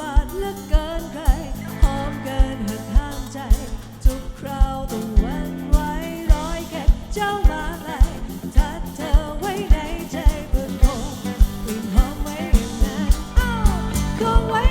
บาดเลือเกินใครหอมเกินหักทางใจ ทุกคราวต้องหวันไว้ร้อยแก่เจ้ามาไกลทัดเธอไว้ในใจเพื่อคงกลิ่นหอมไว้อยางนั้นคงไว้